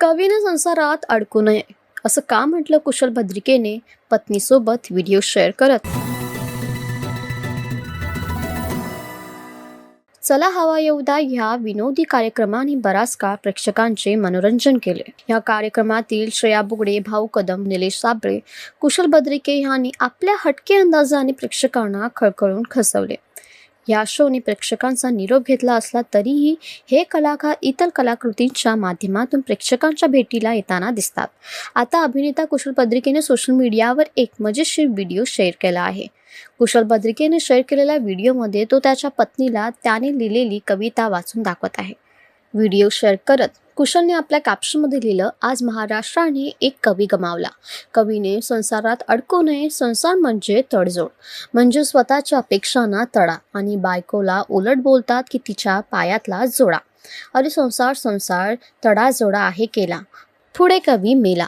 कवीनं संसारात अडकू नये असं का म्हटलं कुशल भद्रिकेने पत्नीसोबत व्हिडिओ शेअर करत? चला हवा येऊदा ह्या विनोदी कार्यक्रमाने बराच काळ प्रेक्षकांचे मनोरंजन केले. या कार्यक्रमातील श्रेया बुगडे भाऊ कदम निलेश साबळे कुशल बद्रिके यांनी आपल्या हटके अंदाजाने प्रेक्षकांना खळखळून खसवले. या शोने प्रेक्षकांचा निरोप घेतला असला तरीही हे कलाकार इतर कलाकृतींच्या माध्यमातून प्रेक्षकांच्या भेटीला येताना दिसतात. आता अभिनेता कुशल पद्रिकेने सोशल मीडियावर एक मजेशीर व्हिडिओ शेअर केला आहे. कुशल बद्रिकेने शेअर केलेल्या व्हिडिओमध्ये तो त्याच्या पत्नीला त्याने लिहिलेली कविता वाचून दाखवत आहे. व्हिडिओ शेअर करत कुशलने आपल्या कॅप्शनमध्ये लिहिलं आज महाराष्ट्राने एक कवी गमावला. कवीने संसारात अडकू नये. संसार म्हणजे तडजोड. म्हणजे स्वतःच्या अपेक्षांना तडा आणि बायकोला उलट बोलतात की तिच्या पायातला जोडा. अरे संसार संसार तडा जोडा आहे केला. पुढे कवी मेला.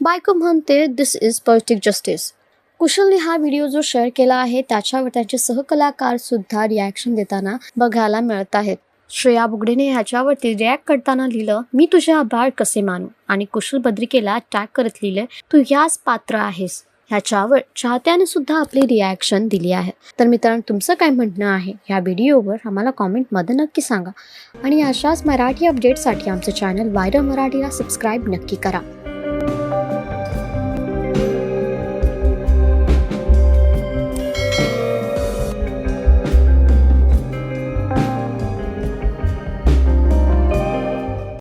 बायको म्हणते दिस इज पॉलिटिक जस्टिस कुशलने हा व्हिडिओ जो शेअर केला आहे त्याच्यावर त्यांचे सहकलाकार सुद्धा रिॲक्शन देताना बघायला मिळत आहेत. श्रेया बुगडेने ह्याच्यावरती रिॲक्ट करताना लिहिलं मी तुझे आभार कसे मानू? आणि कुशल बद्रिकेला टॅग करत लिहिलं तू याच पात्र आहेस. ह्याच्यावर चाहत्याने सुद्धा आपली रिॲक्शन दिली आहे. तर मित्रांनो तुमचं काय म्हणणं आहे? या व्हिडिओवर आम्हाला कॉमेंटमध्ये नक्की सांगा. आणि अशाच मराठी अपडेटसाठी आमचं चॅनल वायरल मराठीला सबस्क्राईब नक्की करा.